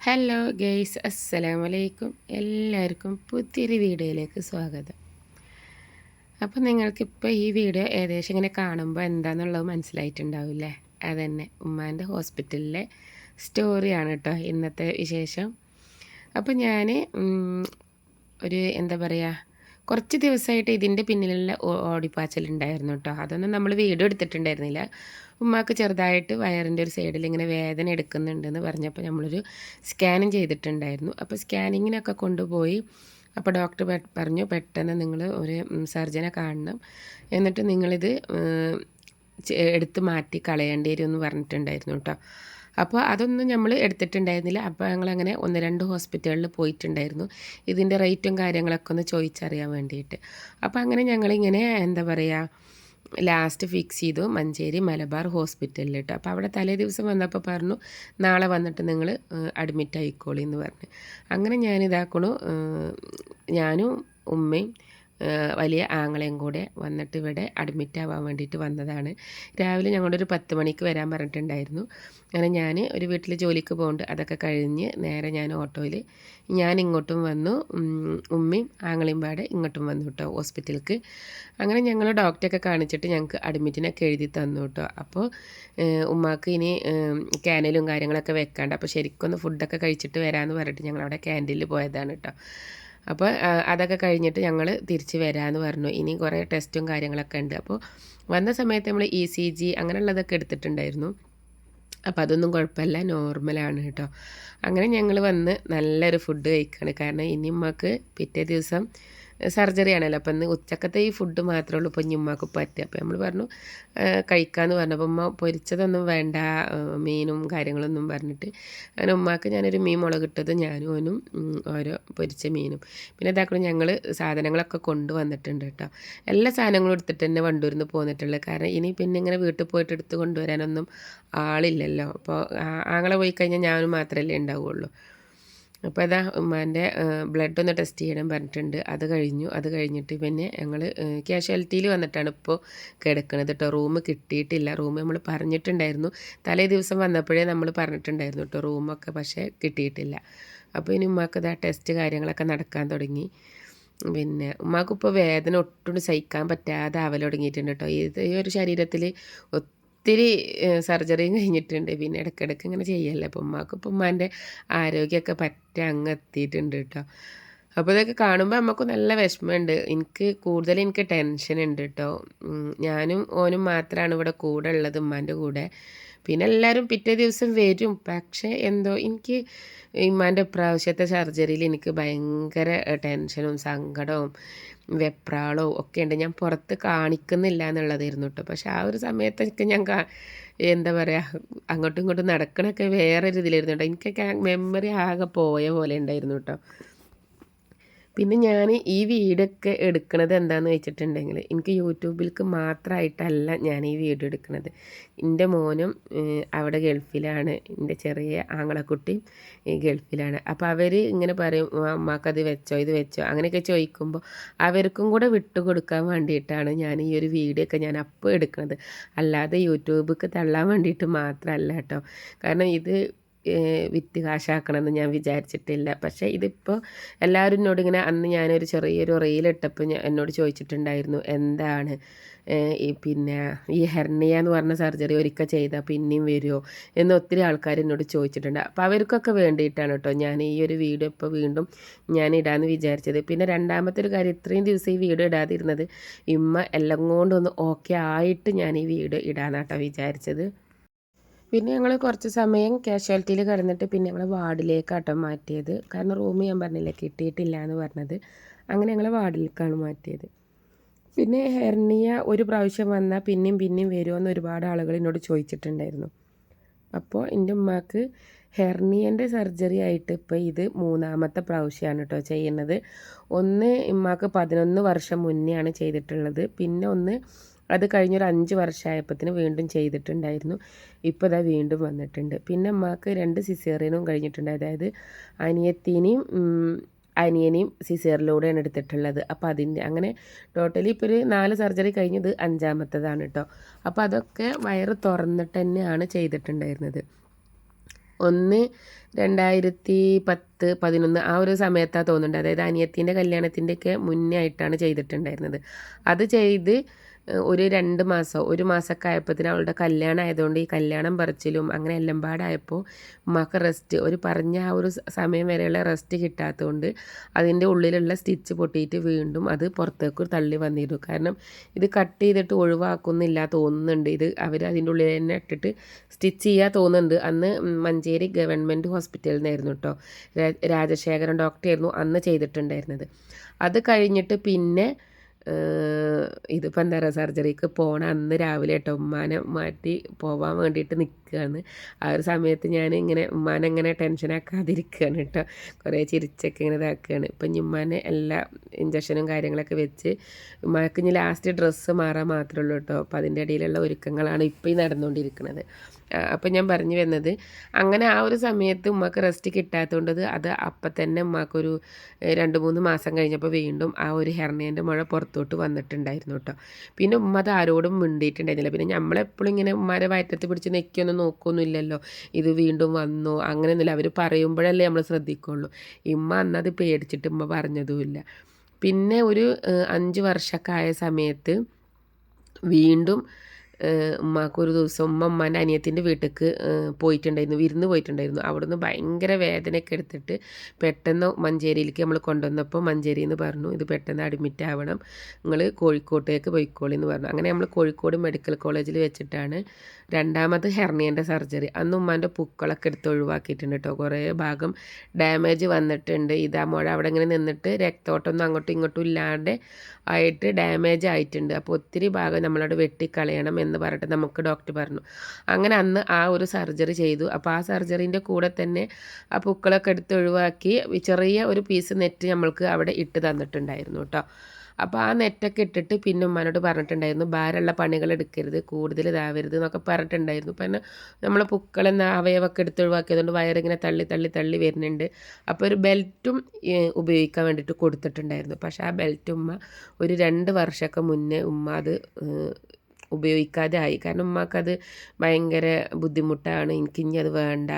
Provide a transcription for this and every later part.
Hello guys അസ്സലാമു അലൈക്കും എല്ലാവർക്കും പുതിയൊരു വീഡിയോയിലേക്ക് സ്വാഗതം. അപ്പോൾ നിങ്ങൾക്കിപ്പോൾ ഈ വീഡിയോ ഏകദേശം ഇങ്ങനെ കാണുമ്പോൾ എന്താണെന്നുള്ളത് മനസ്സിലായിട്ടുണ്ടാവില്ലേ? അതന്നെ. ഉമ്മാന്റെ ഹോസ്പിറ്റലിലെ സ്റ്റോറിയാണ് കേട്ടോ ഇന്നത്തെ വിശേഷം. അപ്പോൾ ഞാൻ ഒരു എന്താ പറയുക കുറച്ച് ദിവസമായിട്ട് ഇതിന്റെ പിന്നിലുള്ള ഓടിപ്പാച്ചലുണ്ടായിരുന്നു കേട്ടോ. അതൊന്നും നമ്മൾ വീഡിയോ എടുത്തിട്ടുണ്ടായിരുന്നില്ല. ഉമ്മാക്ക് ചെറുതായിട്ട് വയറിന്റെ ഒരു സൈഡിൽ ഇങ്ങനെ വേദന എടുക്കുന്നുണ്ടെന്ന് പറഞ്ഞപ്പോൾ നമ്മളൊരു സ്കാനിങ് ചെയ്തിട്ടുണ്ടായിരുന്നു. അപ്പോൾ സ്കാനിങ്ങിനൊക്കെ കൊണ്ടുപോയി. അപ്പോൾ ഡോക്ടർ പറഞ്ഞു പെട്ടെന്ന് നിങ്ങൾ ഒരു സർജനെ കാണണം. എന്നിട്ട് നിങ്ങളിത് എടുത്ത് മാറ്റി കളയേണ്ടി വരും എന്ന് പറഞ്ഞിട്ടുണ്ടായിരുന്നു കേട്ടോ. അപ്പോൾ അതൊന്നും നമ്മൾ എടുത്തിട്ടുണ്ടായിരുന്നില്ല. അപ്പോൾ ഞങ്ങളങ്ങനെ ഒന്ന് രണ്ട് ഹോസ്പിറ്റലിൽ പോയിട്ടുണ്ടായിരുന്നു. ഇതിന്റെ റേറ്റും കാര്യങ്ങളൊക്കെ ഒന്ന് ചോദിച്ചറിയാൻ വേണ്ടിയിട്ട്. അപ്പോൾ അങ്ങനെ ഞങ്ങളിങ്ങനെ എന്താ പറയുക ലാസ്റ്റ് ഫിക്സ് ചെയ്തു മഞ്ചേരി മലബാർ ഹോസ്പിറ്റലിലിട്ട്. അപ്പോൾ അവിടെ തലേ ദിവസം വന്നപ്പോൾ പറഞ്ഞു നാളെ വന്നിട്ട് നിങ്ങൾ അഡ്മിറ്റ് ആയിക്കോളി എന്ന് പറഞ്ഞു. അങ്ങനെ ഞാനിതാക്കണു ഞാനും ഉമ്മയും വലിയ ആങ്ങളെയും കൂടെ വന്നിട്ട് ഇവിടെ അഡ്മിറ്റ് ആവാൻ വേണ്ടിയിട്ട് വന്നതാണ്. രാവിലെ ഞങ്ങളുടെ ഒരു പത്ത് മണിക്ക് വരാൻ പറഞ്ഞിട്ടുണ്ടായിരുന്നു. അങ്ങനെ ഞാൻ ഒരു വീട്ടിൽ ജോലിക്ക് പോകുന്നുണ്ട് അതൊക്കെ കഴിഞ്ഞ് നേരെ ഞാൻ ഓട്ടോയിൽ ഞാൻ ഇങ്ങോട്ടും വന്നു. ഉമ്മയും ആങ്ങളെയും പാടെ ഇങ്ങോട്ടും വന്നു കേട്ടോ ഹോസ്പിറ്റലിലേക്ക് അങ്ങനെ ഞങ്ങൾ ഡോക്ടറൊക്കെ കാണിച്ചിട്ട് ഞങ്ങൾക്ക് അഡ്മിറ്റിനൊക്കെ എഴുതി തന്നു കേട്ടോ. അപ്പോൾ ഉമ്മാക്ക് ഇനി ക്യാനലും കാര്യങ്ങളൊക്കെ വെക്കാണ്ട്. അപ്പോൾ ശരിക്കൊന്ന് ഫുഡൊക്കെ കഴിച്ചിട്ട് വരാമെന്ന് പറഞ്ഞിട്ട് ഞങ്ങളവിടെ ക്യാന്റീനിൽ പോയതാണ് കേട്ടോ. അപ്പോൾ അതൊക്കെ കഴിഞ്ഞിട്ട് ഞങ്ങൾ തിരിച്ച് വരാമെന്ന് പറഞ്ഞു. ഇനി കുറേ ടെസ്റ്റും കാര്യങ്ങളൊക്കെ ഉണ്ട്. അപ്പോൾ വന്ന സമയത്ത് നമ്മൾ ഇ സി ജി അങ്ങനെയുള്ളതൊക്കെ എടുത്തിട്ടുണ്ടായിരുന്നു. അപ്പോൾ അതൊന്നും കുഴപ്പമില്ല നോർമലാണ് കേട്ടോ. അങ്ങനെ ഞങ്ങൾ വന്ന് നല്ലൊരു ഫുഡ് കഴിക്കുകയാണ് കാരണം ഇനി നമുക്ക് പിറ്റേ ദിവസം സർജറി ആണല്ലോ. അപ്പം ഇന്ന് ഉച്ചക്കത്തെ ഈ ഫുഡ് മാത്രമേ ഉള്ളൂ. ഇപ്പം ഉമ്മാക്ക് പറ്റുക അപ്പോൾ നമ്മൾ പറഞ്ഞു കഴിക്കാമെന്ന് പറഞ്ഞപ്പോൾ ഉമ്മ പൊരിച്ചതൊന്നും വേണ്ട മീനും കാര്യങ്ങളൊന്നും പറഞ്ഞിട്ട് അങ്ങനെ ഉമ്മാക്ക് ഞാനൊരു മീൻ മുളകിട്ടത് ഞാനും ഓനും ഓരോ പൊരിച്ച മീനും. പിന്നെ ഇതാക്കണം ഞങ്ങൾ സാധനങ്ങളൊക്കെ കൊണ്ടുവന്നിട്ടുണ്ട് കേട്ടോ. എല്ലാ സാധനങ്ങളും എടുത്തിട്ട് തന്നെ വണ്ടൂരിൽ പോന്നിട്ടുള്ളത്. കാരണം ഇനി പിന്നെ ഇങ്ങനെ വീട്ടിൽ പോയിട്ട് എടുത്ത് കൊണ്ടുവരാനൊന്നും ആളില്ലല്ലോ. അപ്പോൾ ആങ്ങളെ പോയി കഴിഞ്ഞാൽ ഞാനും മാത്രമല്ലേ ഉണ്ടാവുള്ളൂ. അപ്പോൾ അതാ ഉമ്മാന്റെ ബ്ലഡ് ഒന്ന് ടെസ്റ്റ് ചെയ്യണം പറഞ്ഞിട്ടുണ്ട്. അത് കഴിഞ്ഞു. അത് കഴിഞ്ഞിട്ട് പിന്നെ ഞങ്ങൾ ക്യാഷ്വാലിറ്റിയിൽ വന്നിട്ടാണ് ഇപ്പോൾ കിടക്കുന്നത് കേട്ടോ റൂം കിട്ടിയിട്ടില്ല. റൂം നമ്മൾ പറഞ്ഞിട്ടുണ്ടായിരുന്നു. തലേ ദിവസം വന്നപ്പോഴേ നമ്മൾ പറഞ്ഞിട്ടുണ്ടായിരുന്നു കേട്ടോ റൂമൊക്കെ പക്ഷേ കിട്ടിയിട്ടില്ല. അപ്പോൾ ഇനി ഉമ്മാക്ക് ഇതാ ടെസ്റ്റ് കാര്യങ്ങളൊക്കെ നടക്കാൻ തുടങ്ങി. പിന്നെ ഉമ്മാക്കിപ്പോൾ വേദന ഒട്ടും സഹിക്കാൻ പറ്റാതെ ആവൽ കേട്ടോ ഈ ഒരു ശരീരത്തിൽ ഒത്തിരി സർജറിയും കഴിഞ്ഞിട്ടുണ്ട്. പിന്നെ ഇടയ്ക്കിടയ്ക്ക് ഇങ്ങനെ ചെയ്യല്ലേ. അപ്പം ഉമ്മാക്ക് ഇപ്പം ആരോഗ്യമൊക്കെ പറ്റ അങ്ങ് എത്തിയിട്ടുണ്ട് കേട്ടോ അപ്പോൾ ഇതൊക്കെ കാണുമ്പോൾ നമുക്ക് നല്ല വിഷമമുണ്ട്. എനിക്ക് കൂടുതൽ എനിക്ക് ടെൻഷൻ ഉണ്ട് കേട്ടോ ഞാനും ഓനും മാത്രമാണ് ഇവിടെ കൂടെ ഉള്ളത് ഉമ്മാന്റെ കൂടെ. പിന്നെ എല്ലാവരും പിറ്റേ ദിവസം വരും. പക്ഷേ എന്തോ എനിക്ക് ഇമ്മാന്റെ പ്രാവശ്യത്തെ സർജറിയിൽ എനിക്ക് ഭയങ്കര ടെൻഷനും സങ്കടവും വെപ്രാളവും ഒക്കെ ഉണ്ട്. ഞാൻ പുറത്ത് കാണിക്കുന്നില്ല എന്നുള്ളതായിരുന്നു കേട്ടോ പക്ഷെ ആ ഒരു സമയത്തൊക്കെ ഞാൻ എന്താ പറയുക അങ്ങോട്ടും ഇങ്ങോട്ടും നടക്കണൊക്കെ വേറൊരു ഇതിലായിരുന്നു കേട്ടോ എനിക്കൊക്കെ മെമ്മറി ആകെ പോയ പോലെ ഉണ്ടായിരുന്നു കേട്ടോ പിന്നെ ഞാൻ ഈ വീഡിയോ വീടൊക്കെ എടുക്കുന്നത് എന്താണെന്ന് വെച്ചിട്ടുണ്ടെങ്കിൽ എനിക്ക് യൂട്യൂബിലേക്ക് മാത്രമായിട്ടല്ല ഞാൻ ഈ വീഡിയോ എടുക്കുന്നത് എന്റെ മോനും അവിടെ ഗൾഫിലാണ്. എന്റെ ചെറിയ ആങ്ങളക്കുട്ടിയും ഗൾഫിലാണ്. അപ്പോൾ അവർ ഇങ്ങനെ പറയും അമ്മക്കത് വെച്ചോ ഇത് വെച്ചോ? അങ്ങനെയൊക്കെ ചോദിക്കുമ്പോൾ അവർക്കും കൂടെ വിട്ടുകൊടുക്കാൻ വേണ്ടിയിട്ടാണ് ഞാൻ ഈ ഒരു വീഡിയോ ഒക്കെ ഞാൻ അപ്പോൾ എടുക്കുന്നത് അല്ലാതെ യൂട്യൂബിലേക്ക് തള്ളാൻ വേണ്ടിയിട്ട് മാത്രമല്ല കേട്ടോ കാരണം ഇത് വിറ്റ് കാശാക്കണമെന്ന് ഞാൻ വിചാരിച്ചിട്ടില്ല. പക്ഷേ ഇതിപ്പോൾ എല്ലാവരും എന്നോട് ഇങ്ങനെ അന്ന് ഞാനൊരു ചെറിയൊരു റീലിട്ടപ്പോൾ ഞാൻ എന്നോട് ചോദിച്ചിട്ടുണ്ടായിരുന്നു എന്താണ്? ഈ പിന്നെ ഈ ഹെർണിയ എന്ന് പറഞ്ഞ സർജറി ഒരിക്കൽ ചെയ്താൽ പിന്നെയും വരുമോ എന്ന് ഒത്തിരി ആൾക്കാർ എന്നോട് ചോദിച്ചിട്ടുണ്ട്. അപ്പോൾ അവർക്കൊക്കെ വേണ്ടിയിട്ടാണ് കേട്ടോ ഞാൻ ഈ ഒരു വീഡിയോ ഇപ്പോൾ വീണ്ടും ഞാൻ ഇടാമെന്ന് വിചാരിച്ചത്. പിന്നെ രണ്ടാമത്തെ ഒരു കാര്യം ഇത്രയും ദിവസം ഈ വീഡിയോ ഇടാതിരുന്നത് ഇമ്മ എല്ലാം കൊണ്ടൊന്ന് ഓക്കെ ആയിട്ട് ഞാൻ ഈ വീഡിയോ ഇടാനാട്ടോ വിചാരിച്ചത്. പിന്നെ ഞങ്ങൾ കുറച്ച് സമയം കാഷ്വാലിറ്റിയിൽ കിടന്നിട്ട് പിന്നെ ഞങ്ങൾ വാർഡിലേക്കാട്ടോ മാറ്റിയത്. കാരണം റൂം ഞാൻ പറഞ്ഞില്ല കിട്ടിയിട്ടില്ല എന്ന് പറഞ്ഞത്. അങ്ങനെ ഞങ്ങൾ വാർഡിലേക്കാണ് മാറ്റിയത്. പിന്നെ ഹെർണിയ ഒരു പ്രാവശ്യം വന്നാൽ പിന്നെയും പിന്നെയും വരുമെന്ന് ഒരുപാട് ആളുകൾ എന്നോട് ചോദിച്ചിട്ടുണ്ടായിരുന്നു. അപ്പോൾ എന്റെ ഉമ്മാക്ക് ഹെർണിയന്റെ സർജറി ആയിട്ട് ഇപ്പോൾ ഇത് മൂന്നാമത്തെ പ്രാവശ്യമാണ് കേട്ടോ ചെയ്യുന്നത്. ഒന്ന് ഉമ്മാക്ക് പതിനൊന്ന് വർഷം മുന്നെയാണ് ചെയ്തിട്ടുള്ളത്. പിന്നെ ഒന്ന് അത് കഴിഞ്ഞൊരു അഞ്ച് വർഷമായപ്പത്തിന് വീണ്ടും ചെയ്തിട്ടുണ്ടായിരുന്നു. ഇപ്പോൾ ഇതാ വീണ്ടും വന്നിട്ടുണ്ട്. പിന്നെ അമ്മയ്ക്ക് രണ്ട് സിസേറിയനും കഴിഞ്ഞിട്ടുണ്ട്. അതായത് അനിയത്തിനെയും അനിയനെയും സിസേറിലൂടെയാണ് എടുത്തിട്ടുള്ളത്. അപ്പോൾ അതിന്റെ അങ്ങനെ ടോട്ടലി ഇപ്പോൾ ഒരു നാല് സർജറി കഴിഞ്ഞത് അഞ്ചാമത്തതാണ് കേട്ടോ അപ്പോൾ അതൊക്കെ വയറ് തുറന്നിട്ട് തന്നെയാണ് ചെയ്തിട്ടുണ്ടായിരുന്നത്. ഒന്ന് രണ്ടായിരത്തി പത്ത് പതിനൊന്ന് ആ ഒരു സമയത്താണ് തോന്നുന്നുണ്ട്. അതായത് അനിയത്തിന്റെ കല്യാണത്തിന്റെയൊക്കെ മുന്നേ ആയിട്ടാണ് ചെയ്തിട്ടുണ്ടായിരുന്നത്. അത് ചെയ്ത് ഒരു രണ്ട് മാസം ഒരു മാസമൊക്കെ ആയപ്പോഴത്തേന് അവളുടെ കല്യാണം ആയതുകൊണ്ട് ഈ കല്യാണം പറിച്ചിലും അങ്ങനെ എല്ലാം പാടായപ്പോൾ ഉമ്മാക്ക് റെസ്റ്റ് ഒരു പറഞ്ഞ ആ ഒരു സമയം വരെയുള്ള റെസ്റ്റ് കിട്ടാത്തതുകൊണ്ട് അതിന്റെ ഉള്ളിലുള്ള സ്റ്റിച്ച് പൊട്ടിയിട്ട് വീണ്ടും അത് പുറത്തേക്ക് തള്ളി വന്നിരുന്നു. കാരണം ഇത് കട്ട് ചെയ്തിട്ട് ഒഴിവാക്കുന്നില്ല തോന്നുന്നുണ്ട്. ഇത് അവർ അതിന്റെ ഉള്ളിൽ തന്നെ ഇട്ടിട്ട് സ്റ്റിച്ച് ചെയ്യാൻ തോന്നുന്നുണ്ട്. അന്ന് മഞ്ചേരി ഗവൺമെന്റ് ഹോസ്പിറ്റലിൽ നിന്നായിരുന്നു കേട്ടോ രാജശേഖരൻ ഡോക്ടറായിരുന്നു അന്ന് ചെയ്തിട്ടുണ്ടായിരുന്നത്. അത് കഴിഞ്ഞിട്ട് പിന്നെ ഇതിപ്പോൾ എന്താ പറയുക സർജറിക്ക് പോണ അന്ന് രാവിലെ കേട്ടോ ഉമ്മാനെ മാറ്റി പോവാൻ വേണ്ടിയിട്ട് നിൽക്കുകയാണ് ആ ഒരു സമയത്ത് ഞാൻ ഇങ്ങനെ ഉമ്മാനെ ഇങ്ങനെ ടെൻഷനാക്കാതിരിക്കുകയാണ് കേട്ടോ കുറേ ചിരിച്ചൊക്കെ ഇങ്ങനെ ഇതാക്കുകയാണ് ഇപ്പം ഉമ്മാനെ എല്ലാ ഇഞ്ചക്ഷനും കാര്യങ്ങളൊക്കെ വെച്ച് മഴക്ക് ഇനി ലാസ്റ്റ് ഡ്രസ്സ് മാറാൻ മാത്രമേ ഉള്ളൂ കേട്ടോ. അപ്പോൾ അതിന്റെ ഇടയിലുള്ള ഒരുക്കങ്ങളാണ് ഇപ്പോൾ ഈ നടന്നുകൊണ്ടിരിക്കുന്നത് അപ്പം ഞാൻ പറഞ്ഞു വന്നത് അങ്ങനെ ആ ഒരു സമയത്ത് ഉമ്മക്ക് റെസ്റ്റ് കിട്ടാത്തതുകൊണ്ട് അത് അപ്പം തന്നെ ഉമ്മക്കൊരു രണ്ട് മൂന്ന് മാസം കഴിഞ്ഞപ്പോൾ വീണ്ടും ആ ഒരു ഹെർണിയന്റെ മുഴ പുറത്തോട്ട് വന്നിട്ടുണ്ടായിരുന്നു കേട്ടോ. പിന്നെ ഉമ്മ അത് ആരോടും മിണ്ടിയിട്ടുണ്ടായിരുന്നില്ല. പിന്നെ നമ്മളെപ്പോഴും ഇങ്ങനെ ഉമ്മാരെ വയറ്റത്ത് പിടിച്ച് നെക്കിയൊന്നും നോക്കൊന്നുമില്ലല്ലോ. ഇത് വീണ്ടും വന്നു അങ്ങനെയൊന്നുമില്ല. അവർ പറയുമ്പോഴല്ലേ നമ്മൾ ശ്രദ്ധിക്കുള്ളൂ. ഉമ്മ അന്നത് പേടിച്ചിട്ട് ഉമ്മ പറഞ്ഞതുമില്ല. പിന്നെ ഒരു അഞ്ച് വർഷമൊക്കെ ആയ സമയത്ത് വീണ്ടും ഉമ്മാക്ക് ഒരു ദിവസം ഉമ്മ ഉമ്മാന്റെ അനിയത്തിന്റെ വീട്ടിലേക്ക് പോയിട്ടുണ്ടായിരുന്നു വിരുന്ന് പോയിട്ടുണ്ടായിരുന്നു. അവിടുന്ന് ഭയങ്കര വേദനയൊക്കെ എടുത്തിട്ട് പെട്ടെന്ന് മഞ്ചേരിയിലേക്ക് നമ്മൾ കൊണ്ടുവന്നപ്പോൾ മഞ്ചേരി എന്ന് പറഞ്ഞു ഇത് പെട്ടെന്ന് അഡ്മിറ്റ് ആവണം. നിങ്ങൾ കോഴിക്കോട്ടേക്ക് പോയിക്കോളി എന്ന് പറഞ്ഞു. അങ്ങനെ നമ്മൾ കോഴിക്കോട് മെഡിക്കൽ കോളേജിൽ വെച്ചിട്ടാണ് രണ്ടാമത് ഹെർണിയന്റെ സർജറി. അന്ന് ഉമ്മാന്റെ പൂക്കളൊക്കെ എടുത്ത് ഒഴിവാക്കിയിട്ടുണ്ട് കേട്ടോ കുറേ ഭാഗം ഡാമേജ് വന്നിട്ടുണ്ട്. ഇതാ മുഴ അവിടെ ഇങ്ങനെ നിന്നിട്ട് രക്തോട്ടമൊന്നും അങ്ങോട്ടും ഇങ്ങോട്ടും ഇല്ലാണ്ട് ആയിട്ട് ഡാമേജ് ആയിട്ടുണ്ട്. അപ്പോൾ ഒത്തിരി ഭാഗം നമ്മളവിടെ വെട്ടിക്കളയണം എന്ന് പറഞ്ഞിട്ട് നമുക്ക് ഡോക്ടർ പറഞ്ഞു. അങ്ങനെ അന്ന് ആ ഒരു സർജറി ചെയ്തു. അപ്പോൾ ആ സർജറീന്റെ കൂടെ തന്നെ ആ പൂക്കളൊക്കെ എടുത്ത് ഒഴിവാക്കി ചെറിയ ഒരു പീസ് നെറ്റ് നമ്മൾക്ക് അവിടെ ഇട്ട് തന്നിട്ടുണ്ടായിരുന്നു കേട്ടോ അപ്പോൾ ആ നെറ്റൊക്കെ ഇട്ടിട്ട് പിന്നെ ഉമ്മാനോട് പറഞ്ഞിട്ടുണ്ടായിരുന്നു ഭാരമുള്ള പണികൾ എടുക്കരുത് കൂടുതൽ ഇതാവരുത് എന്നൊക്കെ പറഞ്ഞിട്ടുണ്ടായിരുന്നു. പിന്നെ നമ്മൾ പൂക്കളെന്ന അവയവൊക്കെ എടുത്ത് ഒഴിവാക്കിയതുകൊണ്ട് വയറിങ്ങനെ തള്ളി തള്ളി തള്ളി വരുന്നുണ്ട്. അപ്പോൾ ഒരു ബെൽറ്റും ഉപയോഗിക്കാൻ വേണ്ടിയിട്ട് കൊടുത്തിട്ടുണ്ടായിരുന്നു. പക്ഷേ ആ ബെൽറ്റ് ഉമ്മ ഒരു രണ്ട് വർഷമൊക്കെ മുന്നേ ഉമ്മ അത് ഉപയോഗിക്കാതെ ആയി കാരണം ഉമ്മാക്കത് ഭയങ്കര ബുദ്ധിമുട്ടാണ്. എനിക്ക് ഇനി അത് വേണ്ട.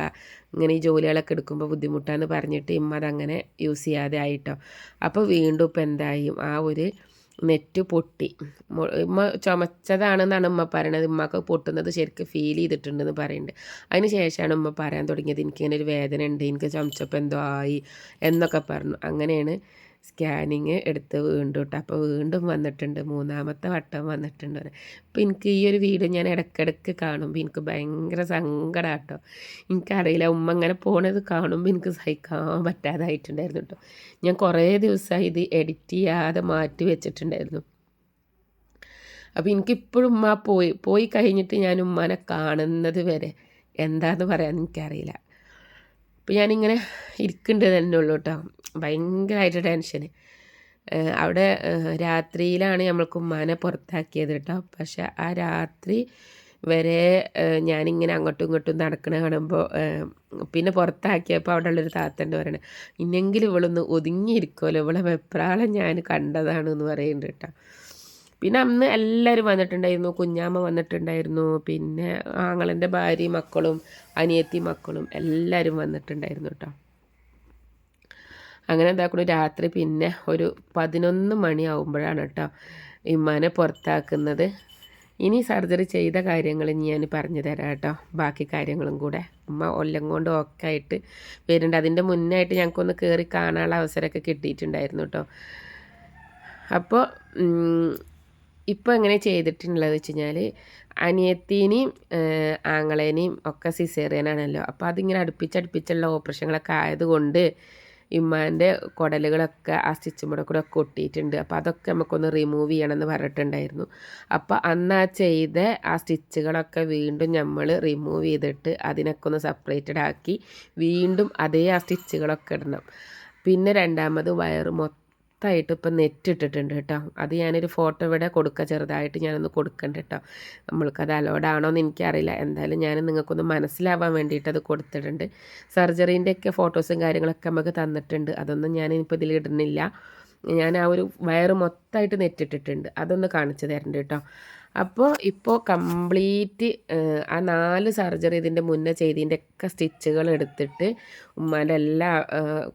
ഇങ്ങനെ ഈ ജോലികളൊക്കെ എടുക്കുമ്പോൾ ബുദ്ധിമുട്ടാന്ന് പറഞ്ഞിട്ട് ഇമ്മ അതങ്ങനെ യൂസ് ചെയ്യാതെ ആയിട്ടോ. അപ്പോൾ വീണ്ടും ഇപ്പം എന്തായും? ആ ഒരു നെറ്റ് പൊട്ടി. ഉമ്മ ചുമച്ചതാണെന്നാണ് ഉമ്മ പറയണത്. ഉമ്മക്ക് പൊട്ടുന്നത് ശരിക്കും ഫീൽ ചെയ്തിട്ടുണ്ടെന്ന് പറയുന്നുണ്ട് അതിന് ശേഷമാണ് ഉമ്മ പറയാൻ തുടങ്ങിയത്. എനിക്കിങ്ങനെ ഒരു വേദന ഉണ്ട് എനിക്ക് ചുമച്ചപ്പോൾ എന്തോ ആയി എന്നൊക്കെ പറഞ്ഞു. അങ്ങനെയാണ് സ്കാനിങ് എടുത്ത് വീണ്ടും കേട്ടോ അപ്പോൾ വീണ്ടും വന്നിട്ടുണ്ട്. മൂന്നാമത്തെ വട്ടം വന്നിട്ടുണ്ട് അപ്പോൾ എനിക്ക് ഈ ഒരു വീഡിയോ ഞാൻ ഇടയ്ക്കിടയ്ക്ക് കാണുമ്പോൾ എനിക്ക് ഭയങ്കര സങ്കടം കേട്ടോ എനിക്കറിയില്ല ഉമ്മ ഇങ്ങനെ പോണത് കാണുമ്പോൾ എനിക്ക് സഹിക്കാൻ പറ്റാതായിട്ടുണ്ടായിരുന്നു കേട്ടോ ഞാൻ കുറേ ദിവസമായി ഇത് എഡിറ്റ് ചെയ്യാതെ മാറ്റി വെച്ചിട്ടുണ്ടായിരുന്നു. അപ്പോൾ എനിക്കിപ്പോഴും ഉമ്മ പോയി പോയി കഴിഞ്ഞിട്ട് ഞാൻ ഉമ്മനെ കാണുന്നത് വരെ എന്താന്ന് പറയാൻ എനിക്കറിയില്ല. അപ്പോൾ ഞാനിങ്ങനെ ഇരിക്കുന്നുണ്ട് തന്നെ ഉള്ളൂ കേട്ടോ ഭയങ്കരമായിട്ട് ടെൻഷന് അവിടെ രാത്രിയിലാണ് നമ്മൾക്ക് ഉമ്മാനെ പുറത്താക്കിയത് കേട്ടോ പക്ഷെ ആ രാത്രി വരെ ഞാനിങ്ങനെ അങ്ങോട്ടും ഇങ്ങോട്ടും നടക്കണ കാണുമ്പോൾ പിന്നെ പുറത്താക്കിയപ്പോൾ അവിടെ ഉള്ളൊരു താത്തന്റെ പറയണേ ഇന്നെങ്കിലും ഇവളൊന്ന് ഒതുങ്ങിയിരിക്കുമല്ലോ ഇവളെ വെപ്രാളം ഞാൻ കണ്ടതാണെന്ന് പറയുന്നുണ്ട് കേട്ടോ പിന്നെ അന്ന് എല്ലാവരും വന്നിട്ടുണ്ടായിരുന്നു. കുഞ്ഞാമ്മ വന്നിട്ടുണ്ടായിരുന്നു. പിന്നെ ആങ്ങളന്റെ ഭാര്യയും മക്കളും അനിയത്തി മക്കളും എല്ലാവരും വന്നിട്ടുണ്ടായിരുന്നു കേട്ടോ അങ്ങനെ എന്താക്കണം രാത്രി പിന്നെ ഒരു പതിനൊന്ന് മണിയാവുമ്പോഴാണ് കേട്ടോ ഇമ്മാനെ പുറത്താക്കുന്നത്. ഇനി സർജറി ചെയ്ത കാര്യങ്ങൾ ഞാൻ പറഞ്ഞു തരാം കേട്ടോ ബാക്കി കാര്യങ്ങളും കൂടെ ഉമ്മ ഒല്ലം കൊണ്ട് ഒക്കെ ആയിട്ട് വരുന്നുണ്ട്. അതിന്റെ മുന്നായിട്ട് ഞങ്ങൾക്കൊന്ന് കയറി കാണാനുള്ള അവസരമൊക്കെ കിട്ടിയിട്ടുണ്ടായിരുന്നു കേട്ടോ അപ്പോൾ ഇപ്പോൾ എങ്ങനെ ചെയ്തിട്ടുള്ളത് വെച്ച് കഴിഞ്ഞാൽ അനിയത്തിനെയും ആങ്ങളേനെയും ഒക്കെ സിസേറിയനാണല്ലോ. അപ്പോൾ അതിങ്ങനെ അടുപ്പിച്ചടുപ്പിച്ചുള്ള ഓപ്പറേഷനുകളൊക്കെ ആയതുകൊണ്ട് ഇമ്മാന്റെ കുടലുകളൊക്കെ ആ സ്റ്റിച്ചുമ്മടെ കൂടെ ഒക്കെ ഒട്ടിയിട്ടുണ്ട്. അപ്പോൾ അതൊക്കെ നമുക്കൊന്ന് റിമൂവ് ചെയ്യണമെന്ന് പറഞ്ഞിട്ടുണ്ടായിരുന്നു. അപ്പോൾ അന്ന് ആ ചെയ്ത ആ സ്റ്റിച്ചുകളൊക്കെ വീണ്ടും നമ്മൾ റിമൂവ് ചെയ്തിട്ട് അതിനൊക്കെ ഒന്ന് സെപ്പറേറ്റഡ് ആക്കി വീണ്ടും അതേ ആ സ്റ്റിച്ചുകളൊക്കെ ഇടണം. പിന്നെ രണ്ടാമത് വയറ് മൊത്തം മൊത്തമായിട്ട് ഇപ്പം നെറ്റ് ഇട്ടിട്ടുണ്ട് കേട്ടോ. അത് ഞാനൊരു ഫോട്ടോ ഇവിടെ കൊടുക്കുക ചെറുതായിട്ട് ഞാനൊന്ന് കൊടുക്കണ്ട കേട്ടോ. നമ്മൾക്കത് അലോഡാണോ എന്ന് എനിക്കറിയില്ല. എന്തായാലും ഞാൻ നിങ്ങൾക്കൊന്ന് മനസ്സിലാവാൻ വേണ്ടിയിട്ട് അത് കൊടുത്തിട്ടുണ്ട്. സർജറീന്റെയൊക്കെ ഫോട്ടോസും കാര്യങ്ങളൊക്കെ നമുക്ക് തന്നിട്ടുണ്ട്. അതൊന്നും ഞാൻ ഇനിയിപ്പോൾ ഇതിൽ ഇടുന്നില്ല. ഞാൻ ആ ഒരു വയറ് മൊത്തമായിട്ട് നെറ്റിട്ടിട്ടുണ്ട് അതൊന്ന് കാണിച്ചു തരണ്ട് കേട്ടോ. അപ്പോൾ ഇപ്പോൾ കംപ്ലീറ്റ് ആ നാല് സർജറി ഇതിന്റെ മുന്നേ ചെയ്തതിന്റെ ഒക്കെ സ്റ്റിച്ചുകൾ എടുത്തിട്ട് ഉമ്മാന്റെ എല്ലാ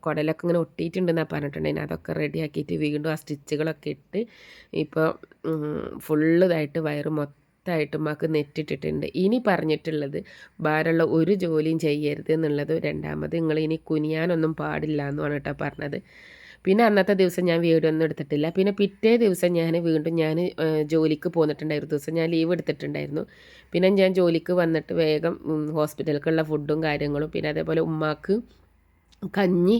കുടലൊക്കെ ഇങ്ങനെ ഒട്ടിയിട്ടുണ്ടെന്നാണ് പറഞ്ഞിട്ടുണ്ടെങ്കിൽ അതൊക്കെ റെഡിയാക്കിയിട്ട് വീണ്ടും ആ സ്റ്റിച്ചുകളൊക്കെ ഇട്ട് ഇപ്പോൾ ഫുള്ള് ഇതായിട്ട് വയറ് മൊത്തമായിട്ട് ഉമ്മാക്ക് നെറ്റിട്ടിട്ടുണ്ട്. ഇനി പറഞ്ഞിട്ടുള്ളത് ഭാരമുള്ള ഒരു ജോലിയും ചെയ്യരുത് എന്നുള്ളത്. രണ്ടാമത് നിങ്ങൾ ഇനി കുനിയാനൊന്നും പാടില്ല എന്നാണ് കേട്ടോ പറഞ്ഞത്. പിന്നെ അന്നത്തെ ദിവസം ഞാൻ വീഡിയോ ഒന്നും എടുത്തിട്ടില്ല. പിന്നെ പിറ്റേ ദിവസം ഞാൻ വീണ്ടും ഞാൻ ജോലിക്ക് പോന്നിട്ടുണ്ടായിരുന്നു ദിവസം ഞാൻ ലീവ് എടുത്തിട്ടുണ്ടായിരുന്നു. പിന്നെ ഞാൻ ജോലിക്ക് വന്നിട്ട് വേഗം ഹോസ്പിറ്റലിലേക്കുള്ള ഫുഡും കാര്യങ്ങളും പിന്നെ അതേപോലെ ഉമ്മാക്ക് കഞ്ഞി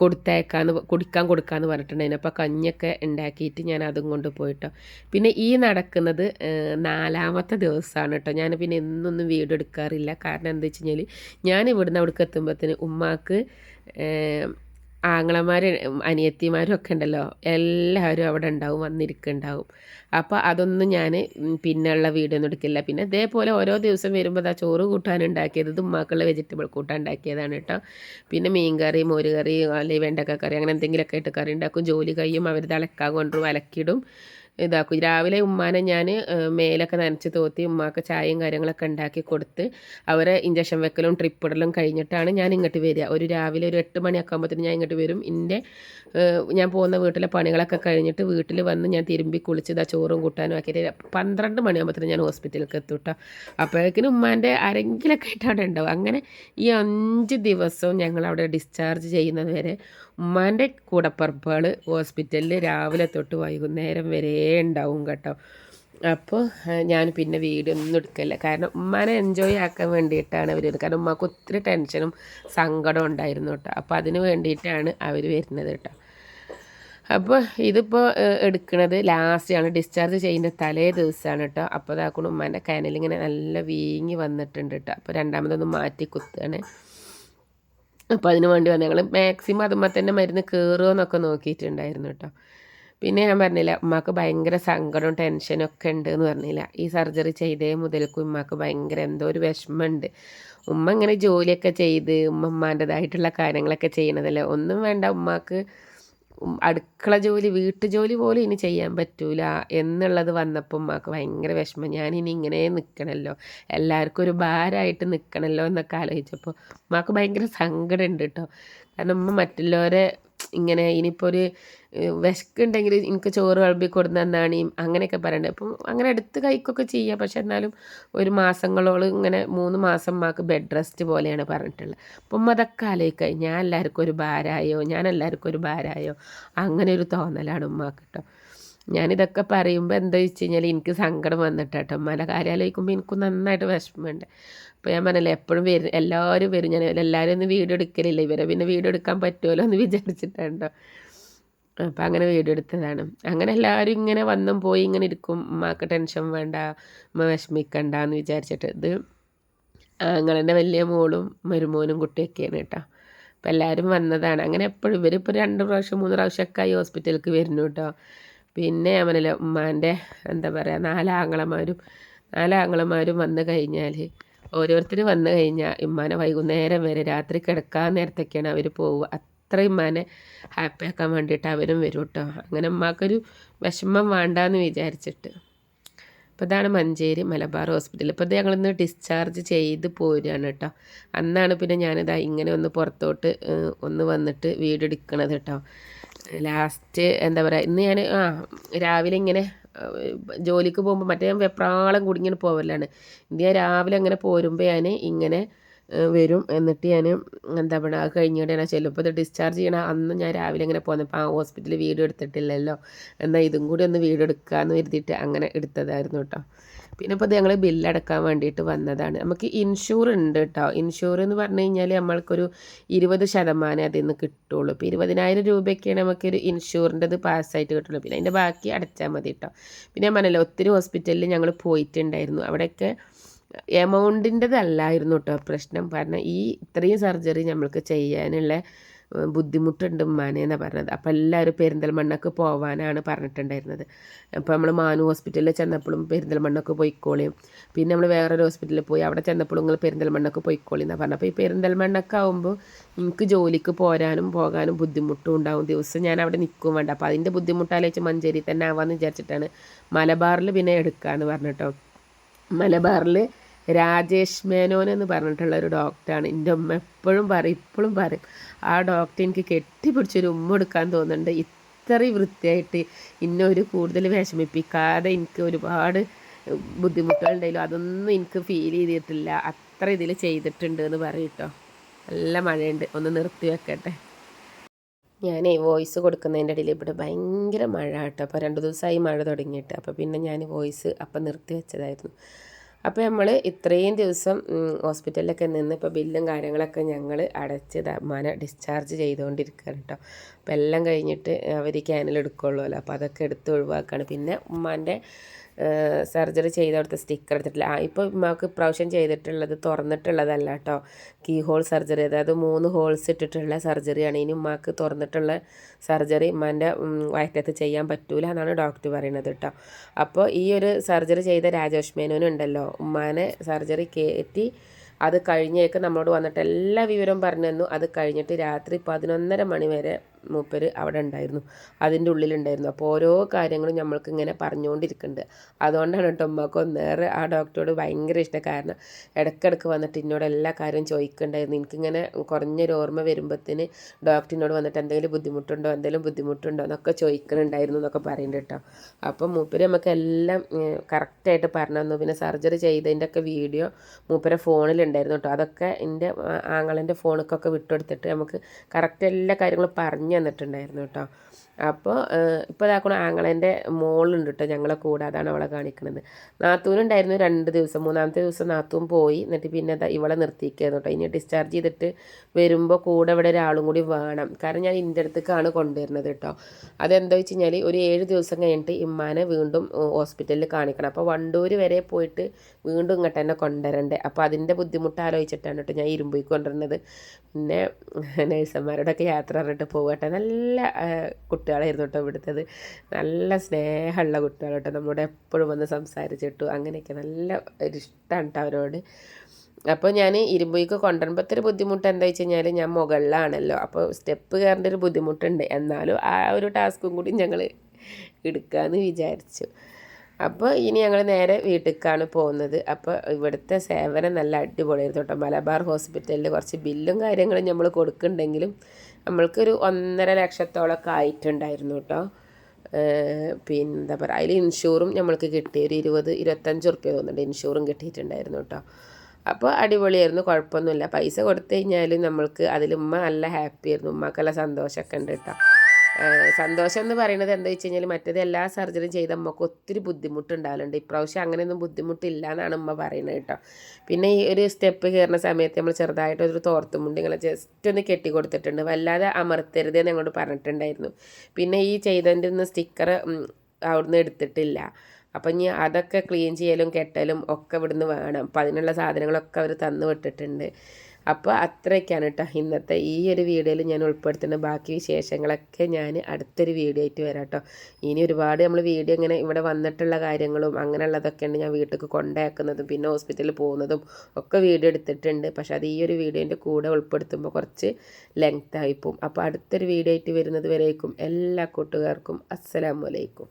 കൊടുത്തേക്കാന്ന് കുടിക്കാൻ കൊടുക്കാന്ന് പറഞ്ഞിട്ടുണ്ടായിരുന്നു. അപ്പോൾ കഞ്ഞിയൊക്കെ ഉണ്ടാക്കിയിട്ട് ഞാൻ അതും കൊണ്ട് പോയിട്ടോ. പിന്നെ ഈ നടക്കുന്നത് നാലാമത്തെ ദിവസമാണ് കേട്ടോ ഞാൻ പിന്നെ എന്നൊന്നും വീട് എടുക്കാറില്ല. കാരണം എന്താ വെച്ച് കഴിഞ്ഞാൽ ഞാൻ ഇവിടുന്ന് അവിടേക്ക് എത്തുമ്പോഴത്തേന് ഉമ്മാക്ക് ആങ്ങളമാർ അനിയത്തിമാരും ഒക്കെ ഉണ്ടല്ലോ എല്ലാവരും അവിടെ ഉണ്ടാവും വന്നിരിക്കുന്നുണ്ടാവും. അപ്പോൾ അതൊന്നും ഞാൻ പിന്നെയുള്ള വീഡിയോ ഒന്നും എടുക്കില്ല. പിന്നെ ഇതേപോലെ ഓരോ ദിവസം വരുമ്പോൾ അതാ ചോറ് കൂട്ടാൻ ഉണ്ടാക്കിയത് ഉമ്മാക്കുള്ള വെജിറ്റബിൾ കൂട്ടാൻ ഉണ്ടാക്കിയതാണ് കേട്ടോ. പിന്നെ മീൻ കറി മോര് കറി അല്ലെങ്കിൽ വെണ്ടക്ക കറി അങ്ങനെ എന്തെങ്കിലുമൊക്കെ ആയിട്ട് കറി ഉണ്ടാക്കും. ജോലി കഴിയും അവർ തിളക്കാൻ കൊണ്ടുവരും അലക്കിടും ഇതാക്കും. രാവിലെ ഉമ്മാനെ ഞാൻ മേലൊക്കെ നനച്ച് തോത്തി ഉമ്മാക്ക് ചായയും കാര്യങ്ങളൊക്കെ ഉണ്ടാക്കി കൊടുത്ത് അവരെ ഇഞ്ചക്ഷൻ വെക്കലും ട്രിപ്പ് ഇടലും കഴിഞ്ഞിട്ടാണ് ഞാൻ ഇങ്ങോട്ട് വരിക. ഒരു രാവിലെ ഒരു എട്ട് മണിയൊക്കെ ഞാൻ ഇങ്ങോട്ട് വരും. എന്റെ ഞാൻ പോകുന്ന വീട്ടിലെ പണികളൊക്കെ കഴിഞ്ഞിട്ട് വീട്ടിൽ വന്ന് ഞാൻ തിരുമ്പി കുളിച്ച് ഇതാ ചോറും കൂട്ടാനും ആക്കിയിട്ട് പന്ത്രണ്ട് മണിയാകുമ്പോഴത്തേന് ഞാൻ ഹോസ്പിറ്റലിലേക്ക് എത്തും കേട്ടോ അപ്പോഴേക്കിനും ഉമ്മാന്റെ ആരെങ്കിലൊക്കെ ആയിട്ട് അവിടെ ഉണ്ടാവും. അങ്ങനെ ഈ അഞ്ച് ദിവസവും ഞങ്ങൾ അവിടെ ഡിസ്ചാർജ് ചെയ്യുന്നത് വരെ ഉമ്മാന്റെ കൂടപ്പറപ്പുകൾ ഹോസ്പിറ്റലിൽ രാവിലെ തൊട്ട് വൈകുന്നേരം വരെ ഉണ്ടാവും കേട്ടോ. അപ്പോൾ ഞാൻ പിന്നെ വീഡിയോ ഒന്നും എടുക്കില്ല. കാരണം ഉമ്മാനെ എൻജോയ് ആക്കാൻ വേണ്ടിയിട്ടാണ് അവർ വരുന്നത്. കാരണം ഉമ്മക്ക് ഒത്തിരി ടെൻഷനും സങ്കടവും ഉണ്ടായിരുന്നു കേട്ടോ. അപ്പോൾ അതിന് വേണ്ടിയിട്ടാണ് അവർ വരുന്നത് കേട്ടോ. അപ്പോൾ ഇതിപ്പോൾ എടുക്കുന്നത് ലാസ്റ്റാണ് ഡിസ്ചാർജ് ചെയ്യുന്ന തലേ ദിവസമാണ് കേട്ടോ. അപ്പോൾ അതാക്കണം ഉമ്മാന്റെ കനലിങ്ങനെ നല്ല വീങ്ങി വന്നിട്ടുണ്ട് കേട്ടോ. അപ്പോൾ രണ്ടാമതൊന്ന് മാറ്റി കുത്തുകയാണ് അപ്പോൾ അതിന് വേണ്ടി വന്നു. ഞങ്ങൾ മാക്സിമം അതുമ്പോൾ തന്നെ മരുന്ന് കയറുമോ എന്നൊക്കെ നോക്കിയിട്ടുണ്ടായിരുന്നു കേട്ടോ. പിന്നെ ഞാൻ പറഞ്ഞില്ല ഉമ്മാക്ക് ഭയങ്കര സങ്കടവും ടെൻഷനും ഒക്കെ ഉണ്ട് എന്ന് പറഞ്ഞില്ല. ഈ സർജറി ചെയ്തേ മുതൽക്കും ഉമ്മാക്ക് ഭയങ്കര എന്തോ ഒരു വിഷമമുണ്ട്. ഉമ്മ ഇങ്ങനെ ജോലിയൊക്കെ ചെയ്ത് ഉമ്മ ഉമ്മാന്റെതായിട്ടുള്ള കാര്യങ്ങളൊക്കെ ചെയ്യണതല്ലേ. ഒന്നും വേണ്ട ഉമ്മാക്ക് അടുക്കള ജോലി വീട്ടുജോലി പോലും ഇനി ചെയ്യാൻ പറ്റൂല എന്നുള്ളത് വന്നപ്പം മാക്ക് ഭയങ്കര വിഷമം. ഇനി ഇങ്ങനെ നിൽക്കണമല്ലോ എല്ലാവർക്കും ഒരു ഭാരമായിട്ട് നിൽക്കണമല്ലോ എന്നൊക്കെ ആലോചിച്ചപ്പോൾ മാക്ക് ഭയങ്കര സങ്കടമുണ്ട് കേട്ടോ. കാരണം അമ്മ മറ്റുള്ളവരെ ഇങ്ങനെ ഇനിയിപ്പോൾ ഒരു വിശക്കുണ്ടെങ്കിൽ എനിക്ക് ചോറ് വിളമ്പി കൊടുന്നെന്നാണ് അങ്ങനെയൊക്കെ പറയണ്ടത് അപ്പം അങ്ങനെ എടുത്ത് കൈക്കൊക്കെ ചെയ്യാം. പക്ഷെ എന്നാലും ഒരു മാസങ്ങളോളം ഇങ്ങനെ മൂന്ന് മാസം മാക്ക് ബെഡ് റെസ്റ്റ് പോലെയാണ് പറഞ്ഞിട്ടുള്ളത്. അപ്പം അതൊക്കെ ആലോചിക്കായി. ഞാൻ എല്ലാവർക്കും ഒരു ഭാരമായോ? ഞാൻ എല്ലാവർക്കും ഒരു ഭാരമായോ? അങ്ങനെ ഒരു തോന്നലാണ് ഉമ്മാക്ക് കേട്ടോ ഞാനിതൊക്കെ പറയുമ്പോൾ എന്താ വെച്ച് കഴിഞ്ഞാൽ എനിക്ക് സങ്കടം വന്നിട്ട് കേട്ടോ മല കാര്യാലോചിക്കുമ്പോൾ എനിക്ക് നന്നായിട്ട് വിഷമമുണ്ട്. അപ്പോൾ ഞാൻ പറഞ്ഞില്ല എപ്പോഴും വരും എല്ലാവരും വരും. ഞാൻ എല്ലാവരും ഒന്ന് വീഡിയോ എടുക്കലില്ല. ഇവരെ പിന്നെ വീഡിയോ എടുക്കാൻ പറ്റുമല്ലോ എന്ന് വിചാരിച്ചിട്ടുണ്ടോ. അപ്പം അങ്ങനെ വീഡിയോ എടുത്തതാണ്. അങ്ങനെ എല്ലാവരും ഇങ്ങനെ വന്നും പോയി ഇങ്ങനെ ഇരിക്കും. ഉമ്മാക്ക് ടെൻഷൻ വേണ്ട ഉമ്മ വിഷമിക്കണ്ട എന്ന് വിചാരിച്ചിട്ട്. ഇത് അങ്ങനെ വലിയ മോളും മരുമോനും കുട്ടിയൊക്കെയാണ് കേട്ടോ. അപ്പോൾ എല്ലാവരും വന്നതാണ്. അങ്ങനെ എപ്പോഴും ഇവരിപ്പോൾ രണ്ട് പ്രാവശ്യം മൂന്ന് പ്രാവശ്യമൊക്കെ ആയി ഹോസ്പിറ്റലിലേക്ക് വരുന്നു കേട്ടോ. പിന്നെ അവനല്ല ഉമ്മാന്റെ എന്താ പറയുക നാലാങ്ങളമാരും നാലാങ്ങളമാരും വന്നു കഴിഞ്ഞാൽ ഓരോരുത്തർ വന്നു കഴിഞ്ഞാൽ ഇമ്മാനെ വൈകുന്നേരം വരെ രാത്രി കിടക്കാൻ നേരത്തേക്കാണ് അവർ പോവുക. അത്രയും ഉമ്മാനെ ഹാപ്പി ആക്കാൻ വേണ്ടിയിട്ട് അവരും വരും കേട്ടോ അങ്ങനെ ഉമ്മാക്കൊരു വിഷമം വേണ്ടാന്ന് വിചാരിച്ചിട്ട്. അപ്പോൾ ഇതാണ് മഞ്ചേരി മലബാർ ഹോസ്പിറ്റൽ ഇപ്പോൾ ഇത് ഞങ്ങളിന്ന് ഡിസ്ചാർജ് ചെയ്ത് പോരുകയാണ് കേട്ടോ അന്നാണ് പിന്നെ ഞാനിതാ ഇങ്ങനെ ഒന്ന് പുറത്തോട്ട് ഒന്ന് വന്നിട്ട് വീടെടുക്കണത് കേട്ടോ ലാസ്റ്റ് എന്താ പറയുക ഇന്ന് ഞാൻ ആ രാവിലെ ഇങ്ങനെ ജോലിക്ക് പോകുമ്പോൾ മറ്റേ വെപ്രാളം കൂടി ഇങ്ങനെ പോകലാണ് ഇന്ന് ഞാൻ രാവിലെ അങ്ങനെ പോരുമ്പോൾ ഞാൻ ഇങ്ങനെ വരും. എന്നിട്ട് ഞാൻ എന്താ പറയുക അത് കഴിഞ്ഞിട്ട് ഞാൻ ചെല്ലുമ്പോൾ ഇത് ഡിസ്ചാർജ് ചെയ്യണം അന്ന് ഞാൻ രാവിലെ ഇങ്ങനെ പോന്നപ്പോൾ ആ ഹോസ്പിറ്റലിൽ വീഡിയോ എടുത്തിട്ടില്ലല്ലോ. എന്നാൽ ഇതും കൂടി ഒന്ന് വീഡിയോ എടുക്കാമെന്ന് കരുതിയിട്ട് അങ്ങനെ എടുത്തതായിരുന്നു കേട്ടോ പിന്നെ ഇപ്പോൾ ഞങ്ങൾ ബില്ലടക്കാൻ വേണ്ടിയിട്ട് വന്നതാണ്. നമുക്ക് ഇൻഷൂർ ഉണ്ട് കേട്ടോ ഇൻഷൂർ എന്ന് പറഞ്ഞു കഴിഞ്ഞാൽ നമ്മൾക്കൊരു ഇരുപത് ശതമാനം അതിൽ നിന്ന് കിട്ടുള്ളൂ. ഇപ്പോൾ ഇരുപതിനായിരം രൂപയൊക്കെയാണ് നമുക്കൊരു ഇൻഷൂറിന്റെത് പാസ്സായിട്ട് കിട്ടുള്ളൂ. പിന്നെ അതിന്റെ ബാക്കി അടച്ചാൽ മതി കേട്ടോ പിന്നെ ഞാൻ പറഞ്ഞല്ലോ ഒത്തിരി ഹോസ്പിറ്റലിൽ ഞങ്ങൾ പോയിട്ടുണ്ടായിരുന്നു. അവിടെയൊക്കെ എമൗണ്ടിന്റെതല്ലായിരുന്നു കേട്ടോ പ്രശ്നം. കാരണം ഈ ഇത്രയും സർജറി നമ്മൾക്ക് ചെയ്യാനുള്ള ബുദ്ധിമുട്ടുണ്ട് ഉമ്മാനെന്നാണ് പറഞ്ഞത്. അപ്പോൾ എല്ലാവരും പെരിന്തൽമണ്ണക്ക് പോകാനാണ് പറഞ്ഞിട്ടുണ്ടായിരുന്നത്. അപ്പോൾ നമ്മൾ മാനു ഹോസ്പിറ്റലിൽ ചെന്നപ്പോഴും പെരിന്തൽമണ്ണക്ക് പോയിക്കോളിയും പിന്നെ നമ്മൾ വേറൊരു ഹോസ്പിറ്റലിൽ പോയി അവിടെ ചെന്നപ്പോഴും നിങ്ങൾ പെരിന്തൽമണ്ണക്ക് പോയിക്കോളി എന്നാണ് പറഞ്ഞത്. അപ്പോൾ ഈ പെരിന്തൽമണ്ണക്ക് ആകുമ്പോൾ എനിക്ക് ജോലിക്ക് പോരാനും പോകാനും ബുദ്ധിമുട്ടും ഉണ്ടാവും. ദിവസം ഞാൻ അവിടെ നിൽക്കും വേണ്ട. അപ്പോൾ അതിന്റെ ബുദ്ധിമുട്ടാലോചിച്ച് മഞ്ചേരി തന്നെ ആവാമെന്ന് വിചാരിച്ചിട്ടാണ് മലബാറിൽ പിന്നെ എടുക്കാമെന്ന് പറഞ്ഞിട്ടോ. മലബാറിൽ രാജേഷ് മേനോൻ എന്ന് പറഞ്ഞിട്ടുള്ള ഒരു ഡോക്ടറാണ്. എന്റെ ഉമ്മ എപ്പോഴും പറയും ഇപ്പോഴും പറയും ആ ഡോക്ടർ എനിക്ക് കെട്ടിപ്പിടിച്ചൊരു ഉമ്മ എടുക്കാൻ തോന്നുന്നുണ്ട്. ഇത്രയും വൃത്തിയായിട്ട് ഇന്നെ ഒരു കൂടുതൽ വിഷമിപ്പിക്കാതെ എനിക്ക് ഒരുപാട് ബുദ്ധിമുട്ടുകളുണ്ടായാലും അതൊന്നും എനിക്ക് ഫീൽ ചെയ്തിട്ടില്ല. അത്ര ഇതിൽ ചെയ്തിട്ടുണ്ട് എന്ന് പറയും കേട്ടോ. നല്ല മഴയുണ്ട്. ഒന്ന് നിർത്തി വെക്കട്ടെ. ഞാൻ വോയിസ് കൊടുക്കുന്നതിന്റെ ഇടയിൽ ഇവിടെ ഭയങ്കര മഴ കേട്ടോ അപ്പോൾ രണ്ട് ദിവസമായി മഴ തുടങ്ങിയിട്ട്. അപ്പോൾ പിന്നെ ഞാൻ വോയിസ് അപ്പം നിർത്തി വെച്ചതായിരുന്നു. അപ്പോൾ നമ്മൾ ഇത്രയും ദിവസം ഹോസ്പിറ്റലിലൊക്കെ നിന്ന് ഇപ്പോൾ ബില്ലും കാര്യങ്ങളൊക്കെ ഞങ്ങൾ അടച്ച് മന ഡിസ്ചാർജ് ചെയ്തുകൊണ്ടിരിക്കുകയാണ് കേട്ടോ. അപ്പോൾ എല്ലാം കഴിഞ്ഞിട്ട് അവർ ക്യാനിൽ എടുക്കുള്ളൂല്ലോ അപ്പോൾ അതൊക്കെ എടുത്ത് ഒഴിവാക്കുകയാണ്. പിന്നെ ഉമ്മാന്റെ സർജറി ചെയ്തവിടുത്തെ സ്റ്റിക്കർ എടുത്തിട്ടില്ല. ഇപ്പോൾ ഉമ്മാക്ക് ഇപ്രാവശ്യം ചെയ്തിട്ടുള്ളത് തുറന്നിട്ടുള്ളതല്ല കേട്ടോ കീ ഹോൾ സർജറി അതായത് മൂന്ന് ഹോൾസ് ഇട്ടിട്ടുള്ള സർജറിയാണ്. ഇനി ഉമ്മാക്ക് തുറന്നിട്ടുള്ള സർജറി ഉമ്മാന്റെ വയറ്റത്ത് ചെയ്യാൻ പറ്റൂല എന്നാണ് ഡോക്ടർ പറയുന്നത് കേട്ടോ അപ്പോൾ ഈ ഒരു സർജറി ചെയ്ത രാജേഷ് മേനോനുണ്ടല്ലോ ഉമ്മാനെ സർജറി കയറ്റി അത് കഴിഞ്ഞേക്ക് നമ്മളോട് വന്നിട്ട് എല്ലാ വിവരവും പറഞ്ഞു തന്നു. അത് കഴിഞ്ഞിട്ട് രാത്രി പതിനൊന്നര മണി വരെ മൂപ്പര് അവിടെ ഉണ്ടായിരുന്നു. അതിന്റെ ഉള്ളിലുണ്ടായിരുന്നു. അപ്പോൾ ഓരോ കാര്യങ്ങളും നമ്മൾക്ക് ഇങ്ങനെ പറഞ്ഞുകൊണ്ടിരിക്കുന്നുണ്ട്. അതുകൊണ്ടാണ് കേട്ടോ ഉമ്മക്ക് ഒന്നേറെ ആ ഡോക്ടറോട് ഭയങ്കര ഇഷ്ടം. കാരണം ഇടയ്ക്കിടയ്ക്ക് വന്നിട്ട് എന്നോട് എല്ലാ കാര്യവും ചോദിക്കുന്നുണ്ടായിരുന്നു. എനിക്കിങ്ങനെ കുറഞ്ഞൊരു ഓർമ്മ വരുമ്പോഴത്തേന് ഡോക്ടറിനോട് വന്നിട്ട് എന്തെങ്കിലും ബുദ്ധിമുട്ടുണ്ടോ എന്തെങ്കിലും ബുദ്ധിമുട്ടുണ്ടോ എന്നൊക്കെ ചോദിക്കുന്നുണ്ടായിരുന്നു എന്നൊക്കെ പറയുന്നുണ്ട് കേട്ടോ. അപ്പം മൂപ്പര് നമുക്ക് എല്ലാം കറക്റ്റായിട്ട് പറഞ്ഞു തന്നു. പിന്നെ സർജറി ചെയ്തതിന്റെ ഒക്കെ വീഡിയോ മൂപ്പരെ ഫോണിലുണ്ടായിരുന്നു കേട്ടോ. അതൊക്കെ എന്റെ ആങ്ങളന്റെ ഫോണിക്കൊക്കെ വിട്ടുകൊടുത്തിട്ട് നമുക്ക് കറക്റ്റ് എല്ലാ കാര്യങ്ങളും പറഞ്ഞു തന്നിട്ടുണ്ടായിരുന്നു കേട്ടോ. അപ്പോൾ ഇപ്പോൾ ഇതാക്കണ ആങ്ങളേന്റെ മോളുണ്ട് കേട്ടോ ഞങ്ങളെ കൂടെ. അതാണ് അവളെ കാണിക്കുന്നത് നാത്തൂനുണ്ടായിരുന്നു രണ്ട് ദിവസം. മൂന്നാമത്തെ ദിവസം നാത്തൂൻ പോയി. എന്നിട്ട് പിന്നെ ഇവളെ നിർത്തിയിരിക്കുന്നു കേട്ടോ ഇനി ഡിസ്ചാർജ് ചെയ്തിട്ട് വരുമ്പോൾ കൂടെ ഇവിടെ ഒരാളും കൂടി വേണം. കാരണം ഞാൻ ഇന്റെ അടുത്തേക്കാണ് കൊണ്ടുവരുന്നത് കേട്ടോ അതെന്താ വെച്ച് കഴിഞ്ഞാൽ ഒരു ഏഴ് ദിവസം കഴിഞ്ഞിട്ട് ഇമ്മാനെ വീണ്ടും ഹോസ്പിറ്റലിൽ കാണിക്കണം. അപ്പോൾ വണ്ടൂർ വരെ പോയിട്ട് വീണ്ടും ഇങ്ങോട്ട് തന്നെ കൊണ്ടുവരണ്ടേ. അപ്പോൾ അതിന്റെ ബുദ്ധിമുട്ട് ആലോചിച്ചിട്ടാണ് കേട്ടോ ഞാൻ ഇരുമ്പോയി കൊണ്ടുവരുന്നത്. പിന്നെ നഴ്സന്മാരോടൊക്കെ യാത്ര പറഞ്ഞിട്ട് പോകട്ടെ നല്ല കുട്ടി കുട്ടികളായിരുന്നു കേട്ടോ ഇവിടുത്തത്. നല്ല സ്നേഹമുള്ള കുട്ടികൾ കേട്ടോ. നമ്മുടെ എപ്പോഴും വന്ന് സംസാരിച്ചിട്ടു അങ്ങനെയൊക്കെ നല്ല ഒരു ഇഷ്ടമാണ് കേട്ടോ അവരോട്. അപ്പോൾ ഞാൻ ഇരുമ്പുയ്ക്ക് കൊണ്ടുവരുമ്പോഴത്തെ ഒരു ബുദ്ധിമുട്ട് എന്താ വെച്ച് കഴിഞ്ഞാൽ ഞാൻ മുകളിലാണല്ലോ. അപ്പോൾ സ്റ്റെപ്പ് കയറേണ്ട ഒരു ബുദ്ധിമുട്ടുണ്ട്. എന്നാലും ആ ഒരു ടാസ്കും കൂടി ഞങ്ങൾ എടുക്കാമെന്ന് വിചാരിച്ചു. അപ്പോൾ ഇനി ഞങ്ങൾ നേരെ വീട്ടിലേക്കാണ് പോകുന്നത്. അപ്പോൾ ഇവിടുത്തെ സേവനം നല്ല അടിപൊളിയായിരുന്നു കേട്ടോ. മലബാർ ഹോസ്പിറ്റലിൽ കുറച്ച് ബില്ലും കാര്യങ്ങളും നമ്മൾ കൊടുക്കുന്നുണ്ടെങ്കിലും നമ്മൾക്കൊരു ഒന്നര ലക്ഷത്തോളമൊക്കെ ആയിട്ടുണ്ടായിരുന്നു കേട്ടോ. പിന്നെ എന്താ പറയുക അതിൽ ഇൻഷൂറും നമ്മൾക്ക് കിട്ടി. ഒരു ഇരുപത് ഇരുപത്തഞ്ച് റുപ്യ തോന്നുന്നുണ്ട് ഇൻഷൂറും കിട്ടിയിട്ടുണ്ടായിരുന്നു കേട്ടോ. അപ്പോൾ അടിപൊളിയായിരുന്നു കുഴപ്പമൊന്നുമില്ല. പൈസ കൊടുത്തു കഴിഞ്ഞാലും നമ്മൾക്ക് അതിൽ ഉമ്മ നല്ല ഹാപ്പി ആയിരുന്നു ഉമ്മക്കെല്ലാം സന്തോഷമൊക്കെ ഉണ്ട് കേട്ടോ. സന്തോഷം എന്ന് പറയുന്നത് എന്താ വെച്ച് കഴിഞ്ഞാൽ മറ്റേത് എല്ലാ സർജറിയും ചെയ്ത അമ്മയ്ക്ക് ഒത്തിരി ബുദ്ധിമുട്ടുണ്ടാവലുണ്ട്. ഇപ്രാവശ്യം അങ്ങനെയൊന്നും ബുദ്ധിമുട്ടില്ല എന്നാണ് അമ്മ പറയുന്നത് കേട്ടോ. പിന്നെ ഈ ഒരു സ്റ്റെപ്പ് കയറുന്ന സമയത്ത് നമ്മൾ ചെറുതായിട്ട് ഒരു തോർത്തുമുണ്ട് ഇങ്ങനെ ജസ്റ്റ് ഒന്ന് കെട്ടി കൊടുത്തിട്ടുണ്ട്. വല്ലാതെ അമർത്തരുത് എന്ന് ഞങ്ങളോട് പറഞ്ഞിട്ടുണ്ടായിരുന്നു. പിന്നെ ഈ ചെയ്തതിന്റെ സ്റ്റിക്കർ അവിടുന്ന് എടുത്തിട്ടില്ല. അപ്പം ഇനി അതൊക്കെ ക്ലീൻ ചെയ്യലും കെട്ടലും ഒക്കെ ഇവിടുന്ന് വേണം. അപ്പം അതിനുള്ള സാധനങ്ങളൊക്കെ അവർ തന്നു വിട്ടിട്ടുണ്ട്. അപ്പോൾ അത്രയൊക്കെയാണ് കേട്ടോ ഇന്നത്തെ ഈ ഒരു വീഡിയോയിൽ ഞാൻ ഉൾപ്പെടുത്തുന്ന ബാക്കി വിശേഷങ്ങളൊക്കെ ഞാൻ അടുത്തൊരു വീഡിയോ ആയിട്ട് വരാം കേട്ടോ ഇനി ഒരുപാട് നമ്മൾ വീഡിയോ ഇങ്ങനെ ഇവിടെ വന്നിട്ടുള്ള കാര്യങ്ങളും അങ്ങനെയുള്ളതൊക്കെയാണ് ഞാൻ വീട്ടിൽ കൊണ്ടേക്കുന്നതും പിന്നെ ഹോസ്പിറ്റലിൽ പോകുന്നതും ഒക്കെ വീഡിയോ എടുത്തിട്ടുണ്ട്. പക്ഷെ അത് ഈ ഒരു വീഡിയോന്റെ കൂടെ ഉൾപ്പെടുത്തുമ്പോൾ കുറച്ച് ലെങ്ത് ആയിപ്പോവും അപ്പോൾ അടുത്തൊരു വീഡിയോ ആയിട്ട് വരുന്നത് വരേക്കും എല്ലാ കൂട്ടുകാർക്കും അസ്സലാമലൈക്കും